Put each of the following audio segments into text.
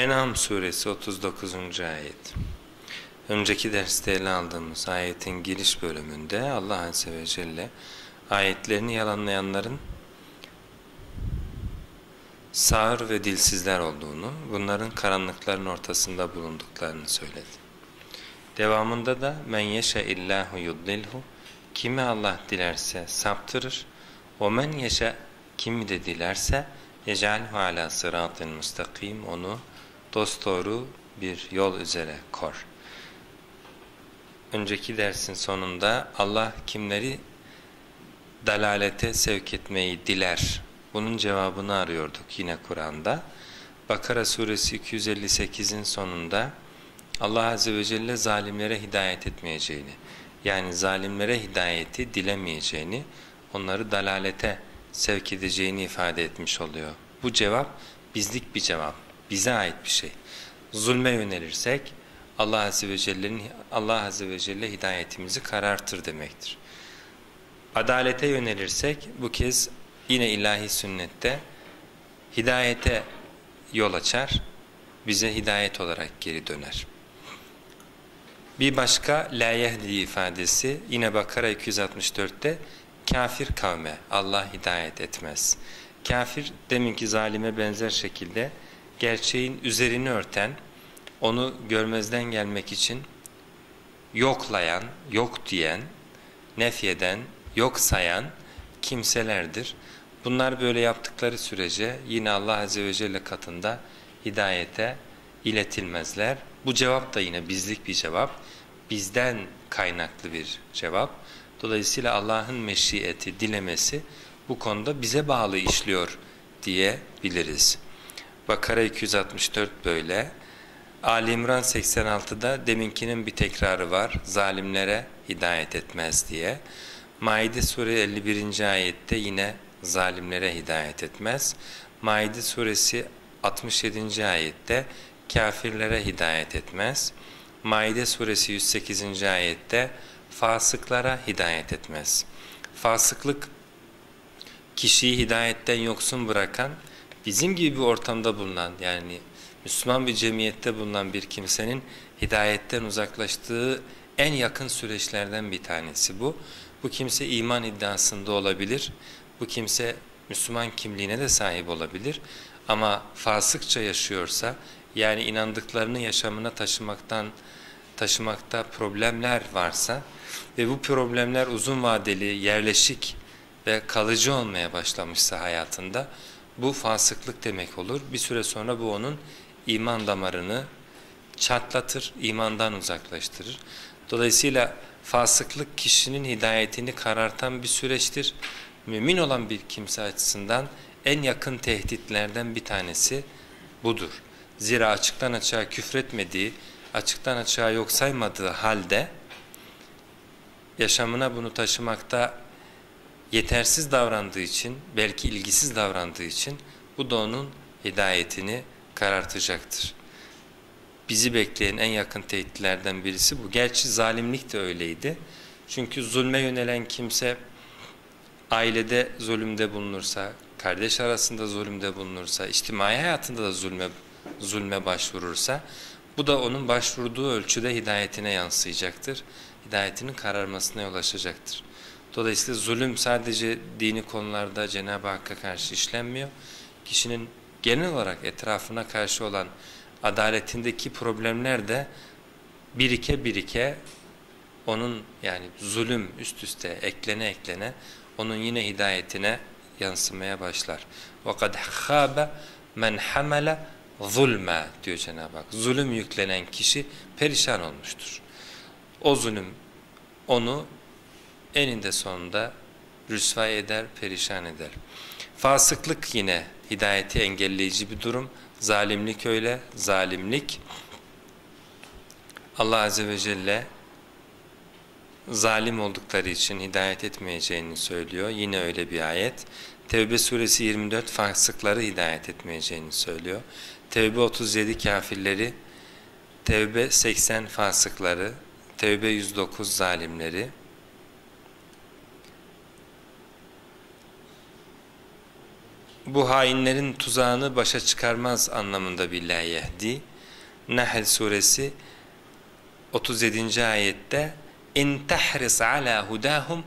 En'am suresi 39. ayet. Önceki derste ele aldığımız ayetin giriş bölümünde Allah Azze ve Celle ayetlerini yalanlayanların sağır ve dilsizler olduğunu, bunların karanlıkların ortasında bulunduklarını söyledi. Devamında da men yeşe illahu yudlilhu kimi Allah dilerse saptırır. O men yeşe kimi de dilerse yecalhu ala sıratın müstakim onu dosdoğru bir yol üzere kor. Önceki dersin sonunda Allah kimleri dalalete sevk etmeyi diler. Bunun cevabını arıyorduk yine Kur'an'da. Bakara suresi 258'in sonunda Allah Azze ve Celle zalimlere hidayet etmeyeceğini, yani zalimlere hidayeti dilemeyeceğini, onları dalalete sevk edeceğini ifade etmiş oluyor. Bu cevap bizlik bir cevap, bize ait bir şey. Zulme yönelirsek Allah Azze ve Celle'nin Allah Azze ve Celle hidayetimizi karartır demektir. Adalete yönelirsek bu kez yine ilahi sünnette hidayete yol açar, bize hidayet olarak geri döner. Bir başka la yehdi ifadesi yine Bakara 264'te kafir kavme Allah hidayet etmez. Kafir deminki zalime benzer şekilde gerçeğin üzerini örten, onu görmezden gelmek için yoklayan, yok diyen, nefyeden, yok sayan kimselerdir. Bunlar böyle yaptıkları sürece yine Allah Azze ve Celle katında hidayete iletilmezler. Bu cevap da yine bizlik bir cevap, bizden kaynaklı bir cevap. Dolayısıyla Allah'ın meşiyeti, dilemesi bu konuda bize bağlı işliyor diyebiliriz. Bakara 264 böyle. Ali İmran 86'da deminkinin bir tekrarı var. Zalimlere hidayet etmez diye. Maide Suresi 51. ayette yine zalimlere hidayet etmez. Maide suresi 67. ayette kafirlere hidayet etmez. Maide suresi 108. ayette fasıklara hidayet etmez. Fasıklık kişiyi hidayetten yoksun bırakan, bizim gibi bir ortamda bulunan yani Müslüman bir cemiyette bulunan bir kimsenin hidayetten uzaklaştığı en yakın süreçlerden bir tanesi bu. Bu kimse iman iddiasında olabilir. Bu kimse Müslüman kimliğine de sahip olabilir. Ama fasıkça yaşıyorsa yani inandıklarını yaşamına taşımaktan taşımakta problemler varsa ve bu problemler uzun vadeli, yerleşik ve kalıcı olmaya başlamışsa hayatında bu fasıklık demek olur. Bir süre sonra bu onun iman damarını çatlatır, imandan uzaklaştırır. Dolayısıyla fasıklık kişinin hidayetini karartan bir süreçtir. Mümin olan bir kimse açısından en yakın tehditlerden bir tanesi budur. Zira açıktan açığa küfretmediği, açıktan açığa yok saymadığı halde yaşamına bunu taşımakta yetersiz davrandığı için, belki ilgisiz davrandığı için bu da onun hidayetini karartacaktır. Bizi bekleyen en yakın tehditlerden birisi bu. Gerçi zalimlik de öyleydi. Çünkü zulme yönelen kimse ailede zulümde bulunursa, kardeş arasında zulümde bulunursa, içtimai hayatında da zulme, zulme başvurursa bu da onun başvurduğu ölçüde hidayetine yansıyacaktır. Hidayetinin kararmasına yol açacaktır. Dolayısıyla zulüm sadece dini konularda Cenab-ı Hakk'a karşı işlenmiyor. Kişinin genel olarak etrafına karşı olan adaletindeki problemler de birike birike onun yani zulüm üst üste eklene eklene onun yine hidayetine yansımaya başlar. وَقَدْ خَابَ مَنْ حَمَلَ zulme diyor Cenab-ı Hak. Zulüm yüklenen kişi perişan olmuştur. O zulüm onu eninde sonunda rüsvay eder, perişan eder. Fasıklık yine hidayeti engelleyici bir durum. Zalimlik öyle, zalimlik. Allah Azze ve Celle zalim oldukları için hidayet etmeyeceğini söylüyor. Yine öyle bir ayet. Tevbe suresi 24 fasıkları hidayet etmeyeceğini söylüyor. Tevbe 37 kafirleri, Tevbe 80 fasıkları, Tevbe 109 zalimleri, bu hainlerin tuzağını başa çıkarmaz anlamında bir la yehdi. Nahl suresi 37. ayette in tahris ala hudahum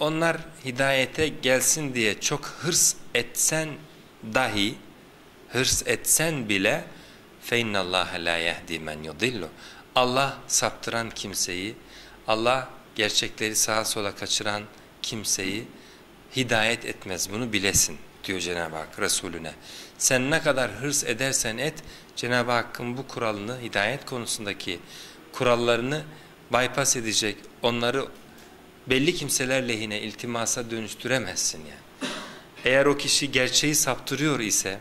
onlar hidayete gelsin diye çok hırs etsen dahi hırs etsen bile فَاِنَّ اللّٰهَ لَا يَهْدِي مَنْ يُضِلُّ Allah saptıran kimseyi, Allah gerçekleri sağa sola kaçıran kimseyi hidayet etmez. Bunu bilesin diyor Cenab-ı Hak Resulüne. Sen ne kadar hırs edersen et, Cenab-ı Hakk'ın bu kuralını, hidayet konusundaki kurallarını bypass edecek, onları belli kimseler lehine iltimasa dönüştüremezsin yani. Eğer o kişi gerçeği saptırıyor ise,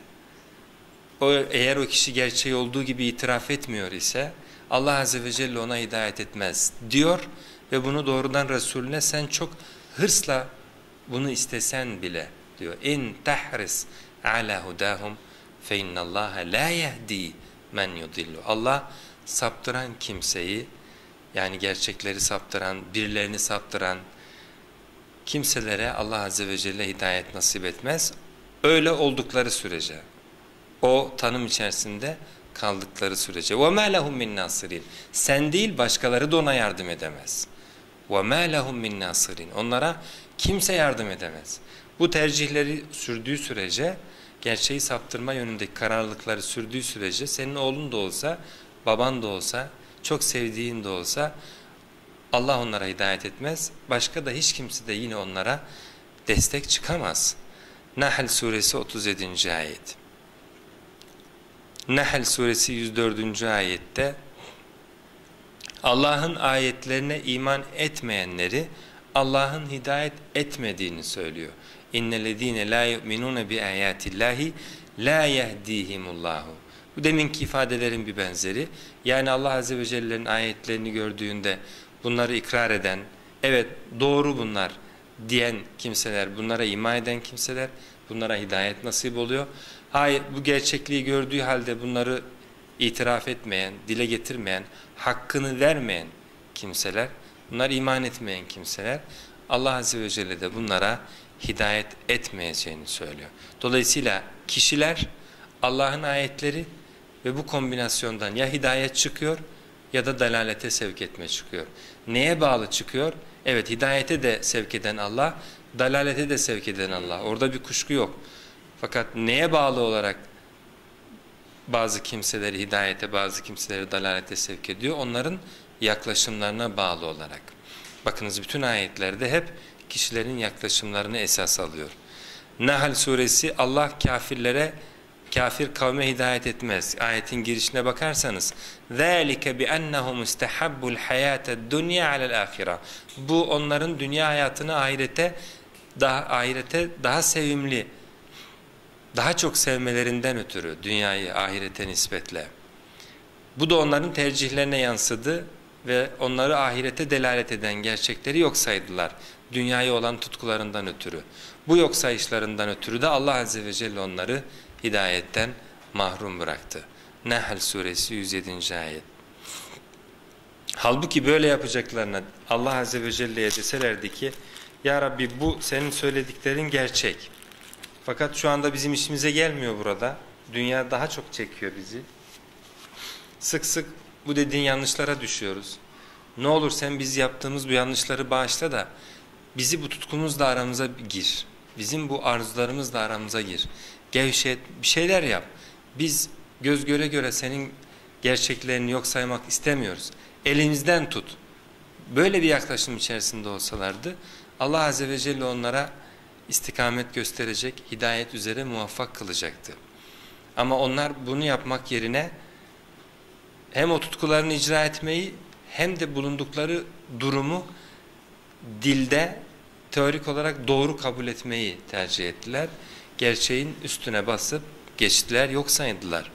o, eğer o kişi gerçeği olduğu gibi itiraf etmiyor ise Allah Azze ve Celle ona hidayet etmez diyor ve bunu doğrudan Resulüne sen çok hırsla bunu istesen bile diyor. İn tahris ala hudahum fe innallaha la yehdi men yudillu. Allah saptıran kimseyi yani gerçekleri saptıran, birilerini saptıran kimselere Allah Azze ve Celle hidayet nasip etmez. Öyle oldukları sürece o tanım içerisinde kaldıkları sürece وَمَا لَهُمْ مِنْ نَاصِرِينَ Sen değil başkaları da ona yardım edemez. وَمَا لَهُمْ مِنْ نَاصِرِينَ Onlara kimse yardım edemez. Bu tercihleri sürdüğü sürece, gerçeği saptırma yönündeki kararlılıkları sürdüğü sürece senin oğlun da olsa, baban da olsa, çok sevdiğin de olsa Allah onlara hidayet etmez. Başka da hiç kimse de yine onlara destek çıkamaz. Nahl suresi 37. ayet. Nahl suresi 104. ayette Allah'ın ayetlerine iman etmeyenleri Allah'ın hidayet etmediğini söylüyor. İnnellezîne lâ yu'minûne bi âyâtillâhi lâ yehdîhimullahu. Bu deminki ifadelerin bir benzeri. Yani Allah Azze ve Celle'nin ayetlerini gördüğünde bunları ikrar eden, evet doğru bunlar diyen kimseler, bunlara iman eden kimseler, bunlara hidayet nasip oluyor. Hayır bu gerçekliği gördüğü halde bunları itiraf etmeyen, dile getirmeyen, hakkını vermeyen kimseler, bunlar iman etmeyen kimseler Allah Azze ve Celle de bunlara hidayet etmeyeceğini söylüyor. Dolayısıyla kişiler Allah'ın ayetleri ve bu kombinasyondan ya hidayet çıkıyor ya da dalalete sevk etme çıkıyor. Neye bağlı çıkıyor? Evet hidayete de sevk eden Allah, dalalete de sevk eden Allah. Orada bir kuşku yok. Fakat neye bağlı olarak bazı kimseleri hidayete, bazı kimseleri dalalete sevk ediyor? Onların yaklaşımlarına bağlı olarak. Bakınız bütün ayetlerde hep kişilerin yaklaşımlarını esas alıyor. Nahl suresi Allah kafirlere kafir kavme hidayet etmez. Ayetin girişine bakarsanız ذَٰلِكَ بِأَنَّهُمْ اسْتَحَبُّ الْحَيَاةَ الدُّنْيَا عَلَى الْآخِرَةِ Bu onların dünya hayatını ahirete daha ahirete daha sevimli daha çok sevmelerinden ötürü dünyayı ahirete nispetle. Bu da onların tercihlerine yansıdı ve onları ahirete delalet eden gerçekleri yok saydılar. Dünyaya olan tutkularından ötürü. Bu yok sayışlarından ötürü de Allah Azze ve Celle onları hidayetten mahrum bıraktı. Nahl suresi 107. ayet. Halbuki böyle yapacaklarına Allah Azze ve Celle'ye deselerdi ki Ya Rabbi bu senin söylediklerin gerçek. Fakat şu anda bizim işimize gelmiyor burada. Dünya daha çok çekiyor bizi. Sık sık bu dediğin yanlışlara düşüyoruz. Ne olur sen biz yaptığımız bu yanlışları bağışla da bizi bu tutkumuzla aramıza gir. Bizim bu arzularımızla aramıza gir. Gevşet, bir şeyler yap. Biz göz göre göre senin gerçeklerini yok saymak istemiyoruz. Elimizden tut. Böyle bir yaklaşım içerisinde olsalardı Allah Azze ve Celle onlara istikamet gösterecek, hidayet üzere muvaffak kılacaktı. Ama onlar bunu yapmak yerine hem o tutkularını icra etmeyi hem de bulundukları durumu dilde teorik olarak doğru kabul etmeyi tercih ettiler. Gerçeğin üstüne basıp geçtiler, yok saydılar.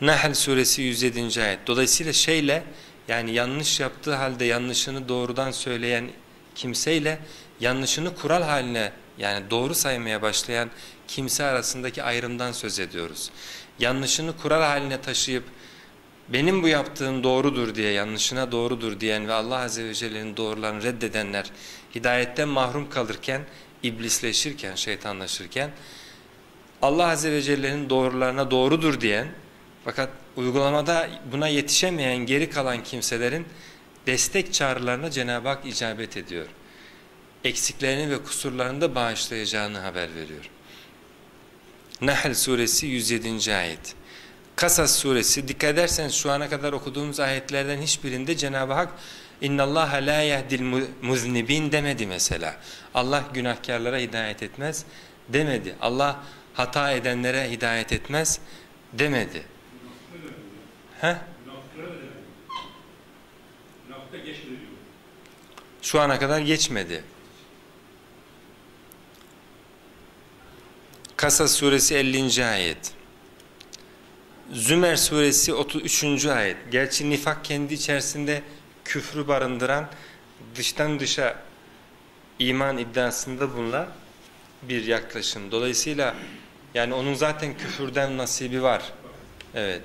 Nahl suresi 107. ayet. Dolayısıyla şeyle yani yanlış yaptığı halde yanlışını doğrudan söyleyen kimseyle yanlışını kural haline yani doğru saymaya başlayan kimse arasındaki ayrımdan söz ediyoruz. Yanlışını kural haline taşıyıp benim bu yaptığım doğrudur diye yanlışına doğrudur diyen ve Allah Azze ve Celle'nin doğrularını reddedenler hidayetten mahrum kalırken, iblisleşirken, şeytanlaşırken Allah Azze ve Celle'nin doğrularına doğrudur diyen fakat uygulamada buna yetişemeyen geri kalan kimselerin destek çağrılarına Cenab-ı Hak icabet ediyor. Eksiklerini ve kusurlarını da bağışlayacağını haber veriyor. Nahl suresi 107. ayet. Kasas suresi dikkat ederseniz şu ana kadar okuduğumuz ayetlerden hiçbirinde Cenab-ı Hak اِنَّ اللّٰهَ لَا يَهْدِ الْمُذْنِب۪ينَ demedi mesela. Allah günahkarlara hidayet etmez demedi. Allah hata edenlere hidayet etmez demedi. He? Şu ana kadar geçmedi. Kasas suresi 50. ayet. Zümer suresi 33. ayet. Gerçi nifak kendi içerisinde küfrü barındıran dıştan dışa iman iddiasında bulunan bir yaklaşım. Dolayısıyla yani onun zaten küfürden nasibi var. Evet.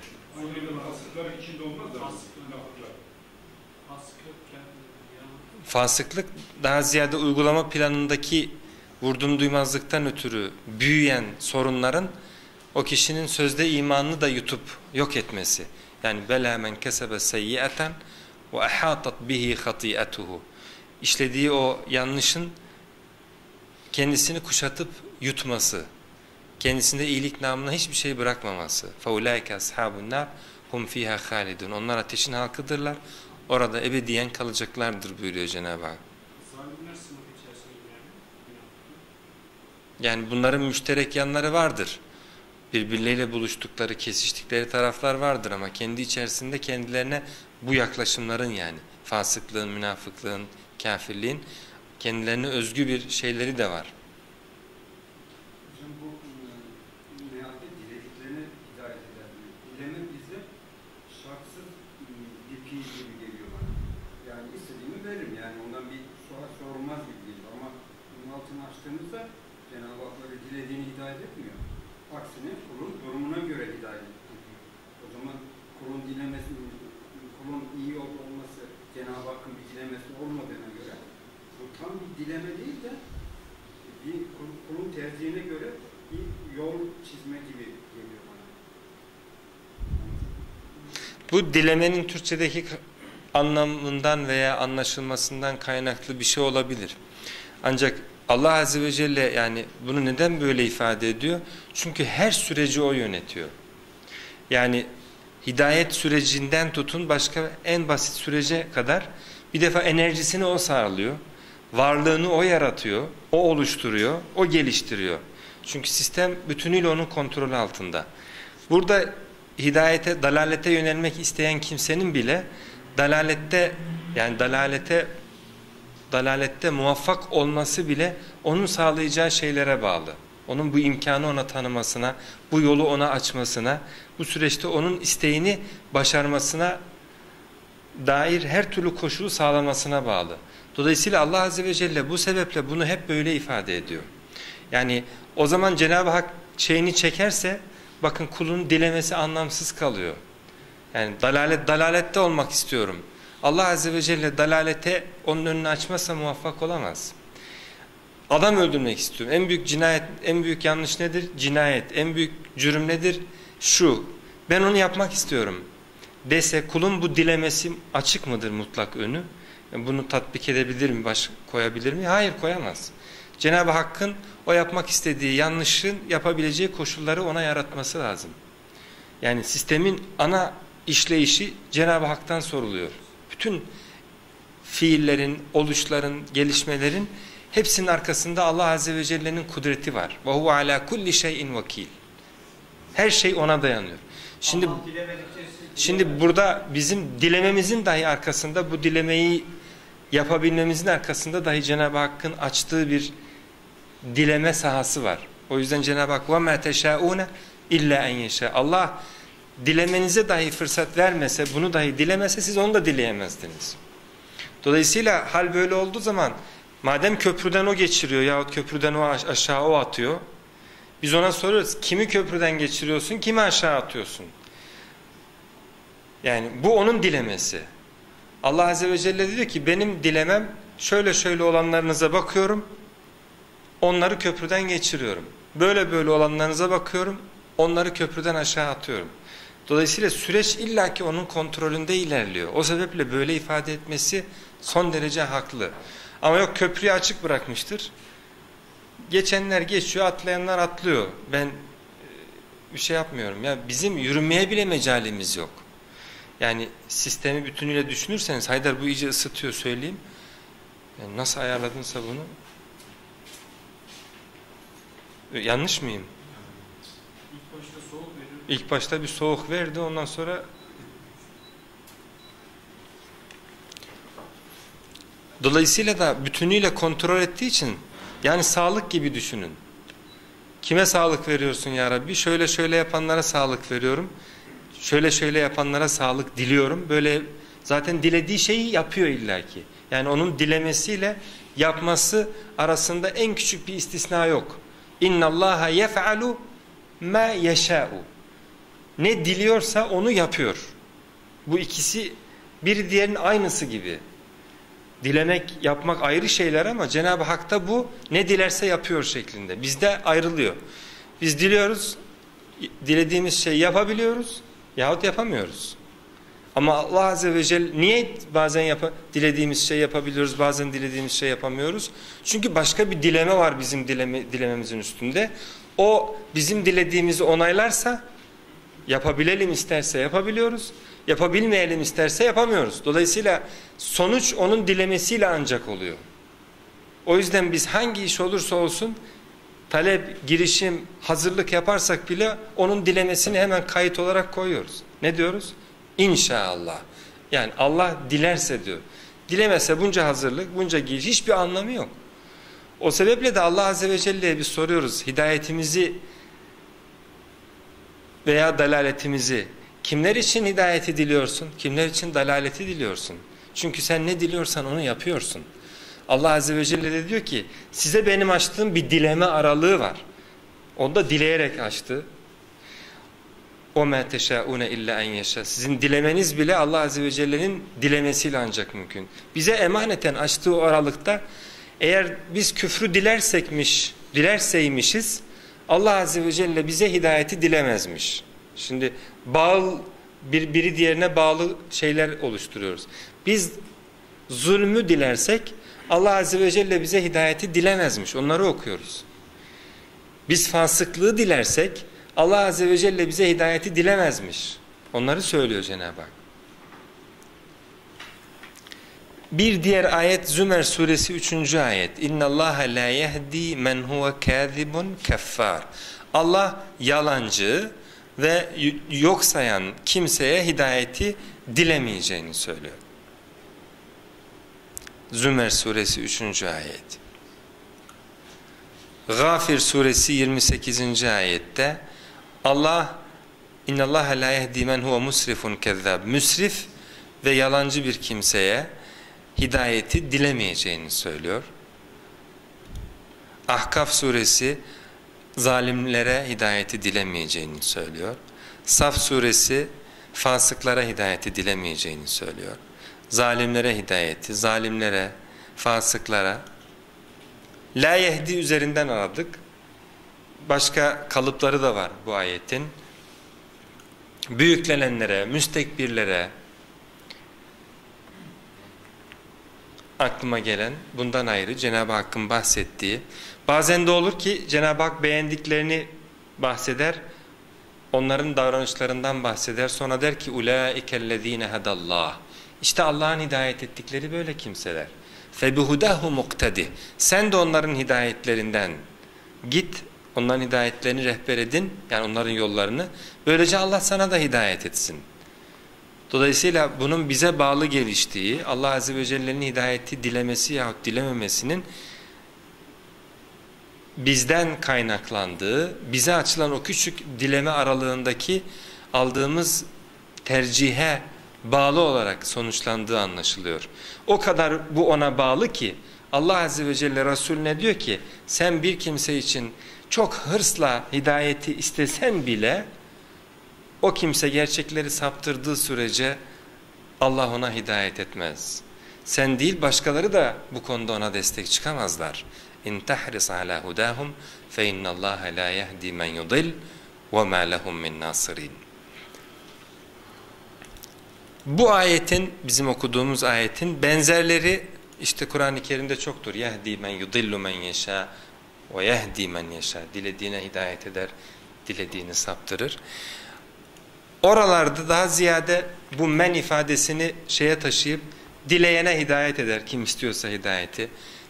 Fasıklık daha ziyade uygulama planındaki vurdum duymazlıktan ötürü büyüyen sorunların o kişinin sözde imanını da yutup yok etmesi. Yani bela men kesebe seyyiaten ve ahatat bihi hatiyetuhu. İşlediği o yanlışın kendisini kuşatıp yutması. Kendisinde iyilik namına hiçbir şey bırakmaması. Faulaike ashabun nar hum fiha halidun. Onlar ateşin halkıdırlar. Orada ebediyen kalacaklardır buyuruyor Cenab-ı Hak. Yani bunların müşterek yanları vardır. Birbirleriyle buluştukları, kesiştikleri taraflar vardır ama kendi içerisinde kendilerine bu yaklaşımların yani fasıklığın, münafıklığın, kafirliğin kendilerine özgü bir şeyleri de var. Bu dilemenin Türkçedeki anlamından veya anlaşılmasından kaynaklı bir şey olabilir. Ancak Allah Azze ve Celle yani bunu neden böyle ifade ediyor? Çünkü her süreci o yönetiyor. Yani hidayet sürecinden tutun başka en basit sürece kadar bir defa enerjisini o sağlıyor. Varlığını o yaratıyor, o oluşturuyor, o geliştiriyor. Çünkü sistem bütünüyle onun kontrolü altında. Burada hidayete, dalalete yönelmek isteyen kimsenin bile dalalette yani dalalete dalalette muvaffak olması bile onun sağlayacağı şeylere bağlı. Onun bu imkanı ona tanımasına, bu yolu ona açmasına, bu süreçte onun isteğini başarmasına dair her türlü koşulu sağlamasına bağlı. Dolayısıyla Allah Azze ve Celle bu sebeple bunu hep böyle ifade ediyor. Yani o zaman Cenab-ı Hak şeyini çekerse bakın kulun dilemesi anlamsız kalıyor. Yani dalalet dalalette olmak istiyorum. Allah Azze ve Celle dalalete onun önünü açmazsa muvaffak olamaz. Adam öldürmek istiyorum. En büyük cinayet, en büyük yanlış nedir? Cinayet. En büyük cürüm nedir? Şu. Ben onu yapmak istiyorum Dese kulun bu dilemesi açık mıdır mutlak önü? Yani bunu tatbik edebilir mi? Baş koyabilir mi? Hayır koyamaz. Cenab-ı Hakk'ın o yapmak istediği yanlışın yapabileceği koşulları ona yaratması lazım. Yani sistemin ana işleyişi Cenab-ı Hak'tan soruluyor. Bütün fiillerin, oluşların, gelişmelerin hepsinin arkasında Allah Azze ve Celle'nin kudreti var. وَهُوَ عَلَى كُلِّ شَيْءٍ وَكِيلٍ Her şey ona dayanıyor. Şimdi şimdi burada bizim dilememizin dahi arkasında bu dilemeyi yapabilmemizin arkasında dahi Cenab-ı Hakk'ın açtığı bir dileme sahası var. O yüzden Cenab-ı Hak وَمَا تَشَاءُونَ اِلَّا اَنْ يَشَاء Allah dilemenize dahi fırsat vermese, bunu dahi dilemese siz onu da dileyemezdiniz. Dolayısıyla hal böyle olduğu zaman madem köprüden o geçiriyor yahut köprüden o aşağı o atıyor, biz ona soruyoruz kimi köprüden geçiriyorsun, kimi aşağı atıyorsun? Yani bu onun dilemesi. Allah Azze ve Celle diyor ki benim dilemem şöyle şöyle olanlarınıza bakıyorum, onları köprüden geçiriyorum. Böyle böyle olanlarınıza bakıyorum. Onları köprüden aşağı atıyorum. Dolayısıyla süreç illaki onun kontrolünde ilerliyor. O sebeple böyle ifade etmesi son derece haklı. Ama yok köprüyü açık bırakmıştır. Geçenler geçiyor, atlayanlar atlıyor. Ben e, bir şey yapmıyorum. Ya bizim yürümeye bile mecalimiz yok. Yani sistemi bütünüyle düşünürseniz Haydar bu iyice ısıtıyor söyleyeyim. Yani nasıl ayarladınsa bunu? Yanlış mıyım? İlk başta soğuk veriyor. İlk başta bir soğuk verdi ondan sonra Dolayısıyla da bütünüyle kontrol ettiği için yani sağlık gibi düşünün. Kime sağlık veriyorsun ya Rabbi? Şöyle şöyle yapanlara sağlık veriyorum. Şöyle şöyle yapanlara sağlık diliyorum. Böyle zaten dilediği şeyi yapıyor illaki. Yani onun dilemesiyle yapması arasında en küçük bir istisna yok. İnna Allaha yef'alu ma yeşâ'u. Ne diliyorsa onu yapıyor. Bu ikisi bir diğerinin aynısı gibi. Dilemek, yapmak ayrı şeyler ama Cenab-ı Hak da bu ne dilerse yapıyor şeklinde. Bizde ayrılıyor. Biz diliyoruz, dilediğimiz şeyi yapabiliyoruz yahut yapamıyoruz. Ama Allah Azze ve Celle niye bazen yap dilediğimiz şey yapabiliyoruz, bazen dilediğimiz şey yapamıyoruz? Çünkü başka bir dileme var bizim dileme, dilememizin üstünde. O bizim dilediğimizi onaylarsa yapabilelim isterse yapabiliyoruz, yapabilmeyelim isterse yapamıyoruz. Dolayısıyla sonuç onun dilemesiyle ancak oluyor. O yüzden biz hangi iş olursa olsun talep, girişim, hazırlık yaparsak bile onun dilemesini hemen kayıt olarak koyuyoruz. Ne diyoruz? İnşallah. Yani Allah dilerse diyor. Dilemese bunca hazırlık, bunca giriş hiçbir anlamı yok. O sebeple de Allah Azze ve Celle'ye biz soruyoruz. Hidayetimizi veya dalaletimizi kimler için hidayeti diliyorsun? Kimler için dalaleti diliyorsun? Çünkü sen ne diliyorsan onu yapıyorsun. Allah Azze ve Celle de diyor ki size benim açtığım bir dileme aralığı var. Onu da dileyerek açtı. O ma teşaune illa en yeşa. Sizin dilemeniz bile Allah Azze ve Celle'nin dilemesiyle ancak mümkün. Bize emaneten açtığı o aralıkta eğer biz küfrü dilersekmiş, dilerseymişiz Allah Azze ve Celle bize hidayeti dilemezmiş. Şimdi bağlı bir, biri diğerine bağlı şeyler oluşturuyoruz. Biz zulmü dilersek Allah Azze ve Celle bize hidayeti dilemezmiş. Onları okuyoruz. Biz fasıklığı dilersek Allah Azze ve Celle bize hidayeti dilemezmiş. Onları söylüyor Cenab-ı Hak. Bir diğer ayet Zümer suresi 3. ayet. İnna Allah la yehdi men huve kazibun keffar. Allah yalancı ve yok sayan kimseye hidayeti dilemeyeceğini söylüyor. Zümer suresi 3. ayet. Gafir suresi 28. ayette Allah İnnallaha la yehdi men huve musrifun kezzab. Müsrif ve yalancı bir kimseye hidayeti dilemeyeceğini söylüyor. Ahkaf suresi zalimlere hidayeti dilemeyeceğini söylüyor. Saf suresi fasıklara hidayeti dilemeyeceğini söylüyor. Zalimlere hidayeti, zalimlere, fasıklara la yehdi üzerinden aradık. Başka kalıpları da var bu ayetin. Büyüklenenlere, müstekbirlere, aklıma gelen bundan ayrı Cenab-ı Hakk'ın bahsettiği. Bazen de olur ki Cenab-ı Hak beğendiklerini bahseder onların davranışlarından bahseder. Sonra der ki ulaikellezine hedallah işte Allah'ın hidayet ettikleri böyle kimseler. Febihudahu muktedi sen de onların hidayetlerinden git onların hidayetlerini rehber edin yani onların yollarını. Böylece Allah sana da hidayet etsin Dolayısıyla bunun bize bağlı geliştiği, Allah Azze ve Celle'nin hidayeti dilemesi yahut dilememesinin bizden kaynaklandığı, bize açılan o küçük dileme aralığındaki aldığımız tercihe bağlı olarak sonuçlandığı anlaşılıyor. O kadar bu ona bağlı ki Allah Azze ve Celle Resulüne diyor ki sen bir kimse için çok hırsla hidayeti istesen bile o kimse gerçekleri saptırdığı sürece Allah ona hidayet etmez. Sen değil başkaları da bu konuda ona destek çıkamazlar. in tahris ala hudahum fe innallaha la yehdi men yudil ve ma lehum min nasirin. Bu ayetin bizim okuduğumuz ayetin benzerleri işte Kur'an-ı Kerim'de çoktur. Yehdi men yudillu men yeşâ ve yehdi men yeşâ. Dilediğine hidayet eder, dilediğini saptırır. Oralarda daha ziyade bu men ifadesini şeye taşıyıp dileyene hidayet eder. Kim istiyorsa hidayeti.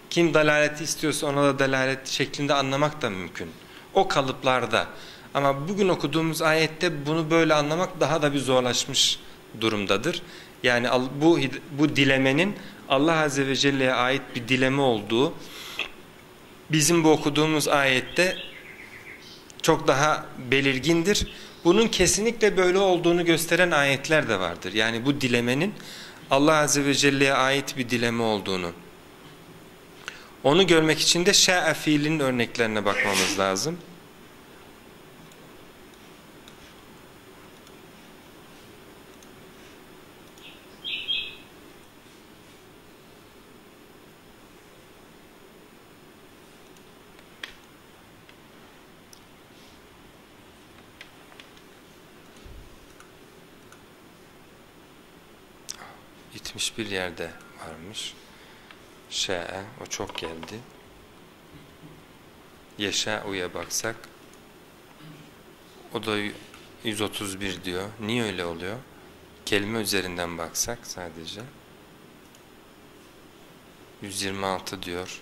Kim dalaleti istiyorsa ona da dalalet şeklinde anlamak da mümkün. O kalıplarda. Ama bugün okuduğumuz ayette bunu böyle anlamak daha da bir zorlaşmış durumdadır. Yani bu, bu dilemenin Allah Azze ve Celle'ye ait bir dileme olduğu bizim bu okuduğumuz ayette çok daha belirgindir. Bunun kesinlikle böyle olduğunu gösteren ayetler de vardır. Yani bu dilemenin Allah Azze ve Celle'ye ait bir dileme olduğunu. Onu görmek için de şa'e fiilinin örneklerine bakmamız lazım. 71 yerde varmış. Şe'e o çok geldi. Yeşâ'u'ya baksak o da 131 diyor. Niye öyle oluyor? Kelime üzerinden baksak sadece 126 diyor.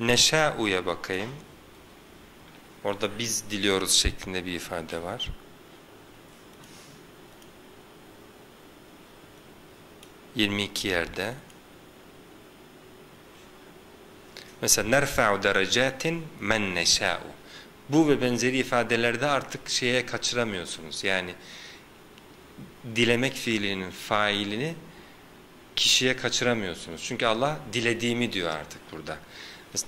Neşâ'u'ya bakayım. Orada biz diliyoruz şeklinde bir ifade var. 22 yerde. Mesela nerfa'u derecatin men neşâ'u. Bu ve benzeri ifadelerde artık şeye kaçıramıyorsunuz. Yani dilemek fiilinin failini kişiye kaçıramıyorsunuz. Çünkü Allah dilediğimi diyor artık burada.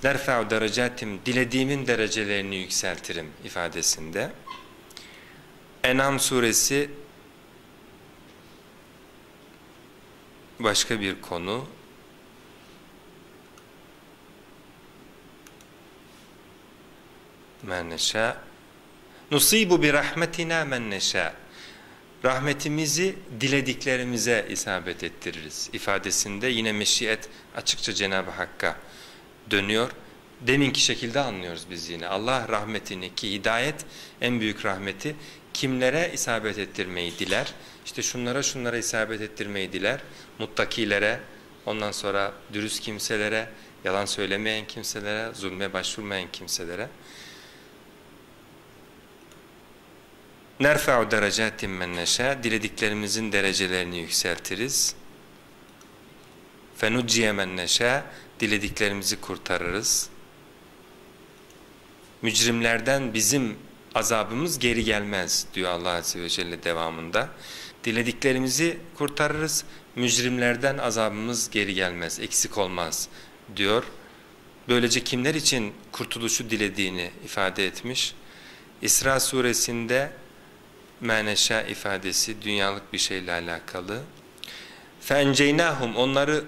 Nerfa'u derecatim dilediğimin derecelerini yükseltirim ifadesinde. Enam suresi başka bir konu. Men neşâ. Nusibu bi rahmetina men neşâ. Rahmetimizi dilediklerimize isabet ettiririz ifadesinde yine meşiyet açıkça Cenab-ı Hakk'a dönüyor. Deminki şekilde anlıyoruz biz yine. Allah rahmetini ki hidayet en büyük rahmeti kimlere isabet ettirmeyi diler? İşte şunlara şunlara isabet ettirmeyi diler. Muttakilere, ondan sonra dürüst kimselere, yalan söylemeyen kimselere, zulme başvurmayan kimselere. Nerfa'u derecatin men neşâ, dilediklerimizin derecelerini yükseltiriz. Fenucciye men neşâ, dilediklerimizi kurtarırız. Mücrimlerden bizim azabımız geri gelmez diyor Allah Azze ve Celle devamında. Dilediklerimizi kurtarırız, mücrimlerden azabımız geri gelmez, eksik olmaz diyor. Böylece kimler için kurtuluşu dilediğini ifade etmiş. İsra suresinde meneşa ifadesi dünyalık bir şeyle alakalı. فَاَنْجَيْنَاهُمْ Onları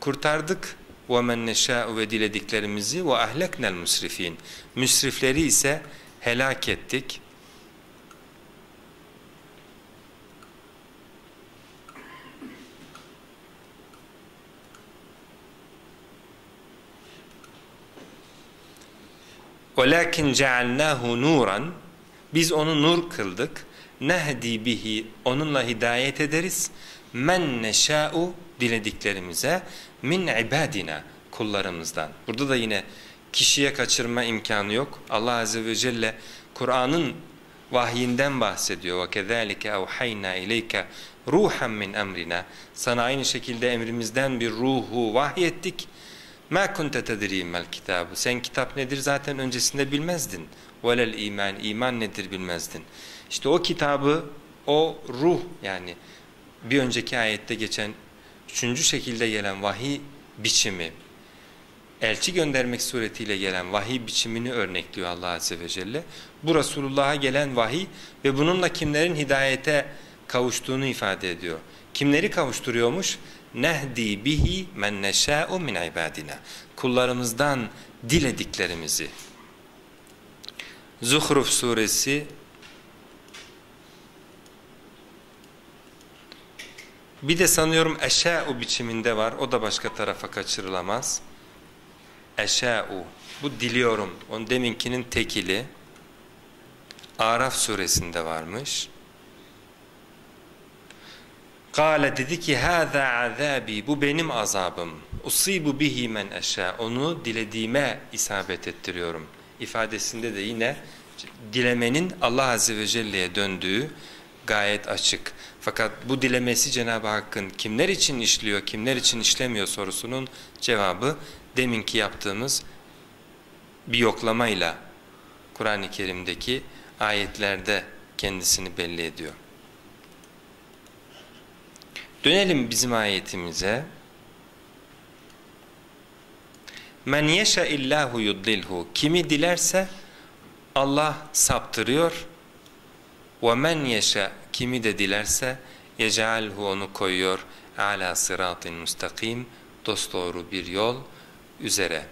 kurtardık وَمَنْ نَشَاءُ ve dilediklerimizi وَاَهْلَكْنَا الْمُسْرِف۪ينَ Müsrifleri ise helak ettik. وَلَكِنْ جَعَلْنَاهُ نُورًا Biz onu nur kıldık. Nehdi bihi onunla hidayet ederiz. Men neşâ'u dilediklerimize min ibadina kullarımızdan. Burada da yine kişiye kaçırma imkanı yok. Allah Azze ve Celle Kur'an'ın vahyinden bahsediyor. وَكَذَٰلِكَ اَوْحَيْنَا اِلَيْكَ ruhan min emrina. Sana aynı şekilde emrimizden bir ruhu vahyettik. Ma kunte tedrîmel kitabu. Sen kitap nedir zaten öncesinde bilmezdin. Velel iman. iman nedir bilmezdin. İşte o kitabı, o ruh yani bir önceki ayette geçen üçüncü şekilde gelen vahiy biçimi, elçi göndermek suretiyle gelen vahiy biçimini örnekliyor Allah Azze ve Celle. Bu Resulullah'a gelen vahiy ve bununla kimlerin hidayete kavuştuğunu ifade ediyor. Kimleri kavuşturuyormuş? Nehdi bihi men neşâ'u min ibadina. Kullarımızdan dilediklerimizi. Zuhruf suresi Bir de sanıyorum eşâ'u biçiminde var. O da başka tarafa kaçırılamaz. Eşâ'u. Bu diliyorum. Onun deminkinin tekili. Araf suresinde varmış. Kale dedi ki hâzâ azâbi bu benim azabım. Usibu bihi men eşâ. Onu dilediğime isabet ettiriyorum. İfadesinde de yine dilemenin Allah Azze ve Celle'ye döndüğü gayet açık. Fakat bu dilemesi Cenab-ı Hakk'ın kimler için işliyor, kimler için işlemiyor sorusunun cevabı deminki yaptığımız bir yoklamayla Kur'an-ı Kerim'deki ayetlerde kendisini belli ediyor. Dönelim bizim ayetimize. Men yeşe illahu yuddilhu. Kimi dilerse Allah saptırıyor. Ve men yeşe kimi de dilerse yec'alhu onu koyuyor ala sıratin müstakim dosdoğru bir yol üzere.